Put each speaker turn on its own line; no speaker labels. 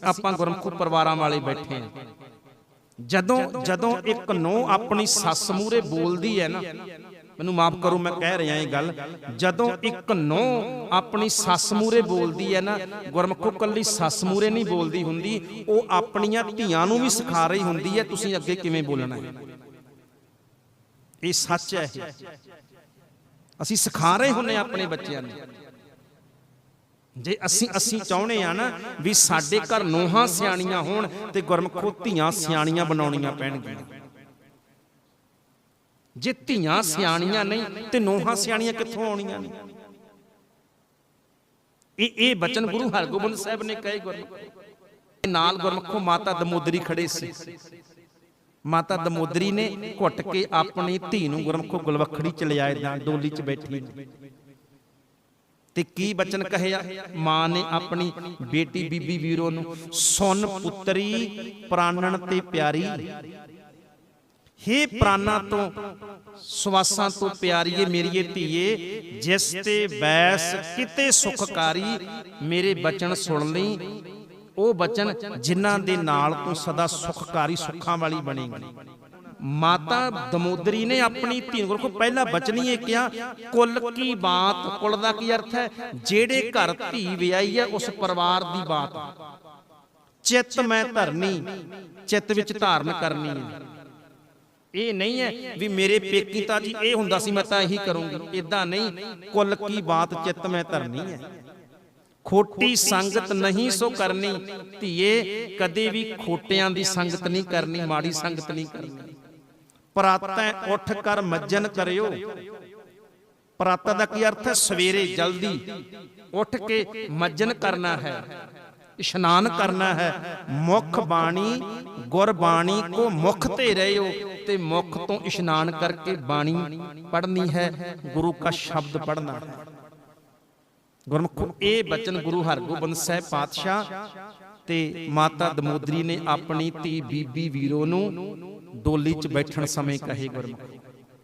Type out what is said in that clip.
ਆਪਾਂ ਗੁਰਮੁਖ ਪਰਿਵਾਰਾਂ ਵਾਲੇ ਬੈਠੇ ਆ ਜਦੋਂ ਜਦੋਂ ਇੱਕ ਨੋ ਆਪਣੀ ਸੱਸ ਮੂਰੇ ਬੋਲਦੀ ਹੈ ਨਾ ਮੈਨੂੰ ਮਾਫ ਕਰੋ ਮੈਂ ਕਹਿ ਰਿਹਾ ਇਹ ਗੱਲ। ਜਦੋਂ ਇੱਕ ਨੋ ਆਪਣੀ ਸੱਸ ਮੂਰੇ ਬੋਲਦੀ ਹੈ ਨਾ ਗੁਰਮੁਖੋ ਕੱਲੀ ਸੱਸ ਮੂਰੇ ਨਹੀਂ ਬੋਲਦੀ ਹੁੰਦੀ ਉਹ ਆਪਣੀਆਂ ਧੀਆਂ ਨੂੰ ਵੀ ਸਿਖਾ ਰਹੀ ਹੁੰਦੀ ਹੈ ਤੁਸੀਂ ਅੱਗੇ ਕਿਵੇਂ ਬੋਲਣਾ ਹੈ? ਇਹ ਸੱਚ ਹੈ। ਇਹ ਅਸੀਂ ਸਿਖਾ ਰਹੇ ਹੁੰਨੇ ਆਪਣੇ ਬੱਚਿਆਂ ਨੂੰ। ਜੇ ਅਸੀਂ ਅਸੀਂ ਚਾਹੁੰਦੇ ਆ ਨਾ ਵੀ ਸਾਡੇ ਘਰ ਨੋਹਾਂ ਸਿਆਣੀਆਂ ਹੋਣ ਤੇ ਗੁਰਮਖੋ ਧੀਆਂ ਸਿਆਣੀਆਂ ਬਣਾਉਣੀਆਂ ਪੈਣਗੀਆਂ। ਜੇ ਧੀਆਂ ਸਿਆਣੀਆਂ ਨਹੀਂ ਤੇ ਨੋਹਾਂ ਸਿਆਣੀਆਂ ਕਿੱਥੋਂ ਆਉਣੀਆਂ ਨੇ? ਇਹ ਇਹ ਬਚਨ ਗੁਰੂ ਹਰਗੋਬਿੰਦ ਸਾਹਿਬ ਨੇ ਕਹੇ ਗੁਰਮਖੋ ਨਾਲ ਗੁਰਮਖੋ ਮਾਤਾ ਦਮੋਦਰੀ ਖੜੇ ਸੀ। ਮਾਤਾ ਦਮੋਦਰੀ ਨੇ ਘੁੱਟ ਕੇ ਆਪਣੀ ਧੀ ਨੂੰ ਗੁਰਮਖੋ ਗੁਲਵਖੜੀ ਚ ਲਿਆਏ ਜਾਂ ਡੋਲੀ ਚ ਬੈਠੀ। ਤੇ ਕੀ ਬਚਨ ਕਹਿਆ ਮਾਂ ਨੇ ਆਪਣੀ ਬੇਟੀ ਬੀਬੀ ਵੀਰੋ ਨੂੰ ਸੁਨ ਪੁੱਤਰੀ ਪ੍ਰਾਨਣ ਤੇ ਪਿਆਰੀ। ਹੇ ਪ੍ਰਾਨਾਂ ਤੋਂ ਸਵਾਸਾਂ ਤੋਂ ਪਿਆਰੀਏ ਮੇਰੀਏ ਧੀਏ ਜਿਸ ਤੇ ਬੈਸ ਕਿਤੇ ਸੁਖਕਾਰੀ ਮੇਰੇ ਬਚਨ ਸੁਣ ਲਈ। ਉਹ ਬਚਨ ਜਿਨ੍ਹਾਂ ਦੇ ਨਾਲ ਤੂੰ ਸਦਾ ਸੁਖਕਾਰੀ ਸੁੱਖਾਂ ਵਾਲੀ ਬਣੇਗੀ। ਮਾਤਾ ਦਮੋਦਰੀ ਨੇ ਆਪਣੀ ਧੀ ਨੂੰ ਕੋ ਪਹਿਲਾ ਬਚਨ ਹੀ ਇਹ ਕਿਹਾ, ਕੁੱਲ ਕੀ ਬਾਤ, ਕੁੱਲ ਦਾ ਕੀ ਅਰਥ ਹੈ? ਜਿਹੜੇ ਘਰ ਧੀ ਵਿਆਹੀ ਹੈ, ਉਸ ਪਰਿਵਾਰ ਦੀ ਬਾਤ। ਚਿੱਤ ਮੈਂ ਧਰਨੀ, ਚਿੱਤ ਵਿੱਚ ਧਾਰਨ ਕਰਨੀ ਹੈ। ਇਹ ਨਹੀਂ ਹੈ ਵੀ ਮੇਰੇ ਪੇਕੀ ਤਾਂ ਜੀ ਇਹ ਹੁੰਦਾ ਸੀ, ਮੈਂ ਤਾਂ ਇਹੀ ਕਰੂੰਗੀ। ਇਦਾਂ ਨਹੀਂ, ਕੁੱਲ ਕੀ ਬਾਤ, ਚਿੱਤ ਮੈਂ ਧਰਨੀ ਹੈ। ਖੋਟੀ ਸੰਗਤ ਨਹੀਂ ਸੋ ਕਰਨੀ। ਧੀਏ, ਕਦੇ ਵੀ ਖੋਟਿਆਂ ਦੀ ਸੰਗਤ ਨਹੀਂ ਕਰਨੀ, ਮਾੜੀ ਸੰਗਤ ਨਹੀਂ ਕਰਨੀ। ਪ੍ਰਾਤੈ ਉੱਠ ਕਰ ਮੱਜਨ ਕਰਿਓ। ਪ੍ਰਾਤੈ ਦਾ ਕੀ ਅਰਥ ਹੈ? ਸਵੇਰੇ ਜਲਦੀ ਉੱਠ ਕੇ ਮੱਜਨ ਕਰਨਾ ਹੈ, ਇਸ਼ਨਾਨ ਕਰਨਾ ਹੈ। ਮੁਖ ਬਾਣੀ ਗੁਰ ਬਾਣੀ ਕੋ ਮੁਖ ਤੇ ਰਹਿਓ ਤੇ ਮੁਖ ਤੋਂ ਇਸ਼ਨਾਨ ਕਰਕੇ ਬਾਣੀ ਪੜ੍ਹਨੀ ਹੈ, ਗੁਰੂ ਕਾ ਸ਼ਬਦ ਪੜ੍ਹਨਾ। ਹੈ ਗੁਰਮੁਖ, ਇਹ ਬਚਨ ਗੁਰੂ ਹਰਗੋਬਿੰਦ ਸਾਹਿਬ ਪਾਤਸ਼ਾਹ ਤੇ ਮਾਤਾ ਦਮੋਦਰੀ ਨੇ ਆਪਣੀ ਧੀ ਬੀਬੀ ਵੀਰੋ ਨੂੰ ਡੋਲੀ 'ਚ ਬੈਠਣ ਸਮੇਂ ਕਹੇ ਗੁਰਮੁਖ